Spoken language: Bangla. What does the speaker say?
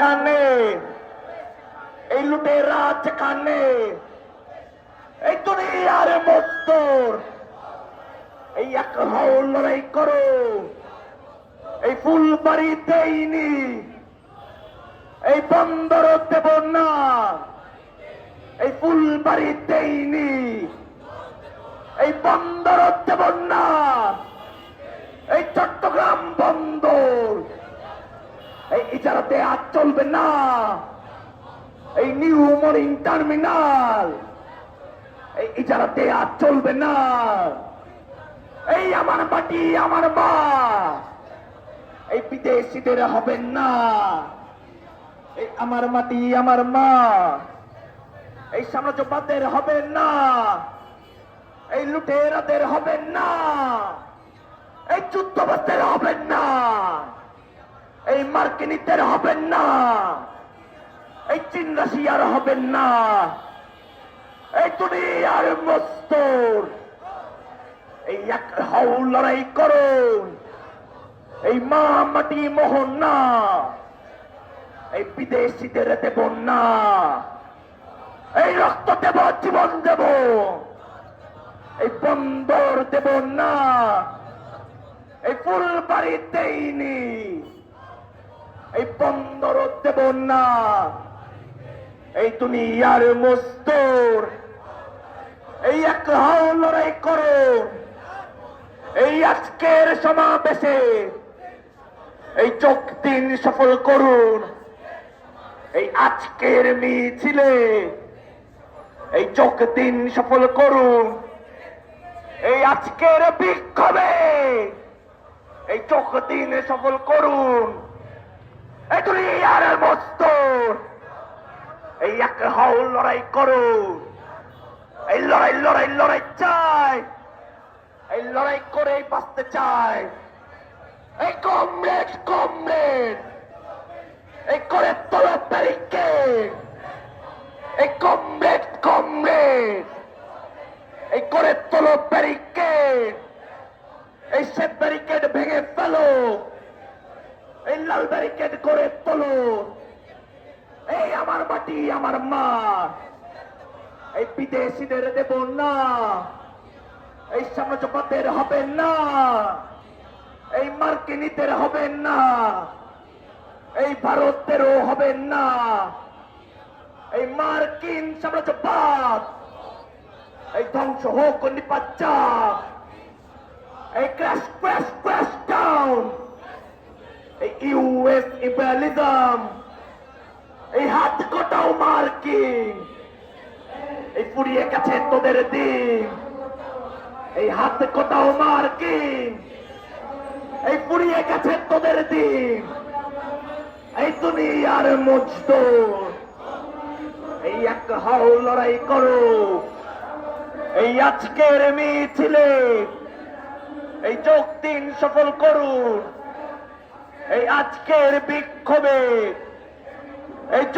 যেখানে এই লুটের যেখানে এই দুনিয়ার মস্তর এই এক হও লড়াই করো। এই ফুলবাড়ি দেইনি। এই বন্দর দেব না। এই ফুলবাড়ি দেইনি। এই বন্দর দেব না। এই চট্টগ্রাম বন্দর। এই ইজারাতে আর চলবে না। এই নিউ মর্নিং টার্মিনাল এই ইজারাতে আর চলবে না। এই আমার বাটি, আমার মা এই বিদেশিদের হবে না। এই আমার মাটি, আমার মা, এই সাম্রাজ্যবাদের হবে না। এই লুটেরাদের হবে না। এই যুদ্ধবাদের হবে না। এই মার্কিনীদের হবেন না। এই চীন রাশিয়ার হবেন না। এই দুনিয়ার মস্তর। এই এক হাউ লড়াই করুন। এই মা মাটি মোহন না। এই বিদেশিদের দেব না। এই রক্ত দেব, জীবন দেব। এই বন্দর দেব না। এই ফুলবাড়ি দেইনি। এই বন্দর দেব না। এই তুমি ইয়ার মস্তর এই এক হাও লড়াই করুন এই আজকের সমাবেশে এই চোখ দিন সফল করুন। এই আজকের মিছিলে এই চোখ দিন সফল করুন। এই আজকের বিক্ষোভে এই চোখ দিন সফল করুন। দুনিয়ার মস্তর এই এক হাও লড়াই করুন এই লড়াই লড়াই লড়াই চাই। এই লড়াই করে বাঁচতে চায় এই কমরেড কমরেড। এই করে তোলো ব্যারিকেড এই কমরেড কমরেড। এই করে তোলো ব্যারিকেড এই সে ব্যারিকেড ভেঙে ফেলো। লাল ব্যারিকেড করে তোলো। এই আমার মাটি আমার মা। এই বিদেশিদের দেব না। এই সাম্রাজ্যবাদের হবে না। এই মার্কিনীদের হবে না। এই ভারতেরও হবে না। এই মার্কিন সাম্রাজ্যবাদ। এই ধ্বংস হোক নিপাচ্চা এই ক্র্যাশ ক্র্যাশ ক্র্যাশ ডাউন। এই ইউএস ইম্পেরিয়ালিজম এই হাত কটাও মার্কিন, এই ফুরিয়ে গেছে তোদের দিন, এই হাত কোটাও মার্কিন, এই ফুরিয়ে গেছে তোদের দিন, এই তুমি আর মজদুর, এই এক হাও লড়াই করো, এই আজকের মিছিলে, এই যোগ দিন সফল করুন। এই আজকের বিক্ষোভে এই